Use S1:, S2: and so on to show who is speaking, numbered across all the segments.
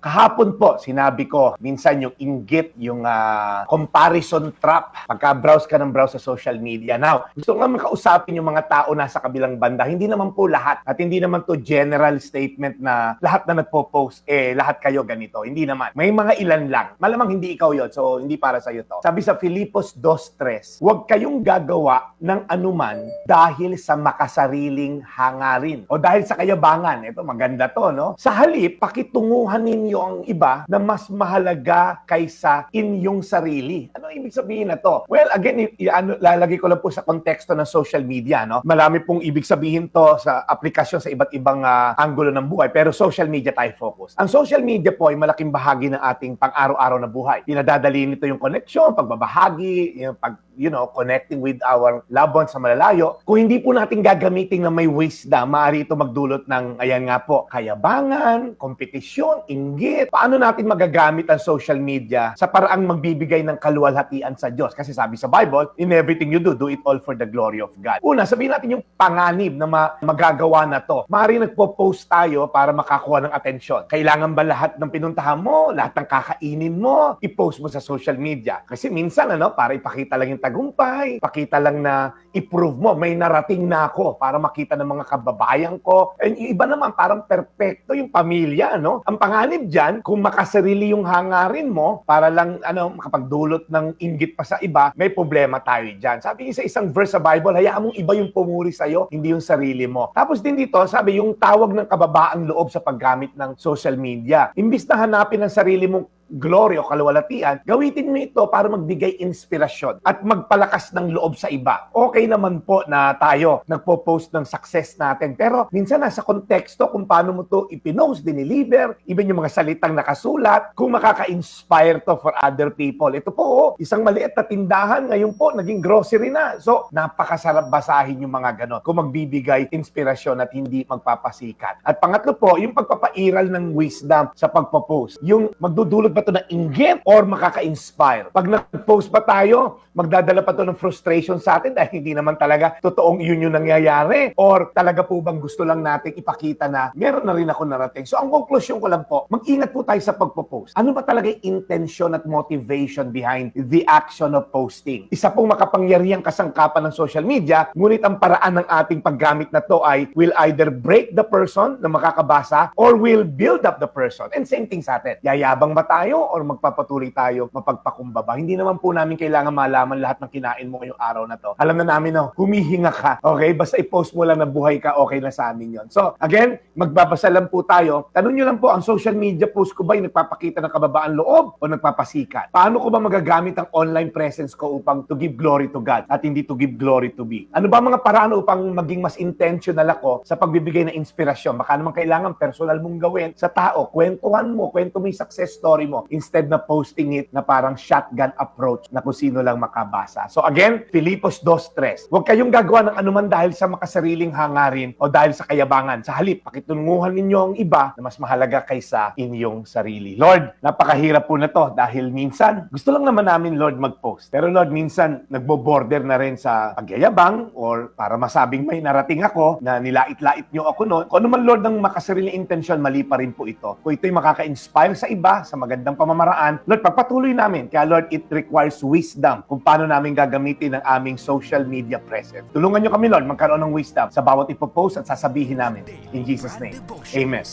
S1: Kahapon po, sinabi ko, minsan yung inggit, yung ah, comparison trap, pagka-browse ka ng browse sa social media. Now, gusto nga makausapin yung mga tao nasa kabilang banda. Hindi naman po lahat. At hindi naman to general statement na lahat na nagpo-post, eh, lahat kayo ganito. Hindi naman. May mga ilan lang. Malamang hindi ikaw yon so hindi para sa'yo to. Sabi sa Filipos 2.3, huwag kayong gagawa ng anuman dahil sa makasariling hangarin o dahil sa kayabangan. Ito, maganda to, no? Sa halip, pakitunguhan ninyo ang iba na mas mahalaga kaysa inyong sarili. Ano ibig sabihin na to? Well, again, i- ano, lalagay ko lang po sa konteksto ng social media, no? Marami pong ibig sabihin to sa aplikasyon sa iba't ibang ah, anggulo ng buhay, pero social media tayo focus. Ang social media po ay malaking bahagi ng ating pang-araw-araw na buhay. Pinadadali nito yung connection, pagbabahagi, yung pag, you know, connecting with our loved ones sa malalayo. Kung hindi po natin gagamitin na may wisdom, maaari ito magdulot ng, ayan nga po, kayabangan, kompetisyon, inggit. Paano natin magagamit ang social media sa paraang magbibigay ng kaluwalhatian sa Diyos? Kasi sabi sa Bible, in everything you do, do it all for the glory of God. Una, sabihin natin yung panganib na ma- magagawa na to. Maaari nagpo-post tayo para makakuha ng atensyon. Kailangan ba lahat ng pinuntahan mo, lahat ng kakainin mo, i-post mo sa social media? Kasi minsan, ano, para ipakita lang yung tagumpay, pakita lang na i-prove mo, may narating na ako para makita ng mga kababayan ko. And yung iba naman, parang perfecto yung pamilya, no? Ang panganib dyan, kung makasarili yung hangarin mo, para lang, ano, makapagdulot ng inggit pa sa iba, may problema tayo dyan. Sabi sa isang verse sa Bible, hayaan mong iba yung pumuri sa'yo, hindi yung sarili mo. Tapos din dito, sabi, yung tawag ng kababaang loob sa paggamit ng social media. Imbis na hanapin ang sarili mong glory o kaluwalhatian, gawitin mo ito para magbigay inspirasyon at magpalakas ng loob sa iba. Okay naman po na tayo nagpo-post ng success natin, pero minsan nasa konteksto kung paano mo to ipinost, diniliver, even yung mga salitang nakasulat, kung makaka-inspire to for other people. Ito po, oh, isang maliit na tindahan, ngayon po, naging grocery na. So, napakasarap basahin yung mga ganon kung magbibigay inspirasyon at hindi magpapasikat. At pangatlo po, yung pagpapairal ng wisdom sa pagpo-post. Yung magdudulot ba to ng inggit or makaka-inspire? Pag nag-post pa tayo, magdadala pa to ng frustration sa atin dahil hindi naman talaga totoong yun yung nangyayari. Or talaga po bang gusto lang nating ipakita na meron na rin ako narating. So ang konklusyon ko lang po, mag-ingat po tayo sa pagpo-post. Ano ba talaga yung intention at motivation behind the action of posting? Isa pong makapangyarihang kasangkapan ng social media, ngunit ang paraan ng ating paggamit na to ay will either break the person na makakabasa or will build up the person. And same thing sa atin. Yayabang ba tayo or magpapatuloy tayo mapagpakumbaba? Hindi naman po namin kailangan malaman lahat ng kinain mo ngayong araw na to. Alam na namin, no, humihinga ka. Okay? Basta i-post mo lang na buhay ka, okay na sa amin yon. So, again, magbabasa lang po tayo. Tanong nyo lang po, ang social media post ko ba ay nagpapakita ng kababaan loob o nagpapasikat? Paano ko ba magagamit ang online presence ko upang to give glory to God at hindi to give glory to me? Ano ba mga paraan upang maging mas intentional ako sa pagbibigay ng inspirasyon? Baka naman kailangan personal mong gawin sa tao. Kwentuhan mo, kwento mo yung success story mo instead na posting it na parang shotgun approach na kung sino lang makabasa. So again, Filipos 2.3. Huwag kayong gagawa ng anuman dahil sa makasariling hangarin o dahil sa kayabangan. Sa halip, pakitunguhan ninyo ang iba na mas mahalaga kaysa inyong sarili. Lord, napakahirap po na to dahil minsan, gusto lang naman namin, Lord, mag-post. Pero Lord, minsan, nagbo-border na rin sa pagyayabang or para masabing may narating ako na nilait-lait nyo ako noon. Kung ano man, Lord, ng makasariling intensyon, mali pa rin po ito. Kung ito'y makaka-inspire sa iba, sa magandang pamamaraan, Lord, pagpatuloy namin. Kaya Lord, it requires wisdom kung paano namin gagamitin ang aming social media presence. Tulungan nyo kami, Lord, magkaroon ng wisdom sa bawat ipopost at sasabihin namin. In Jesus' name, Amen.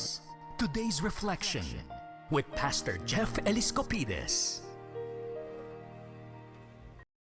S2: Today's reflection with Pastor Jeff Eliscopides.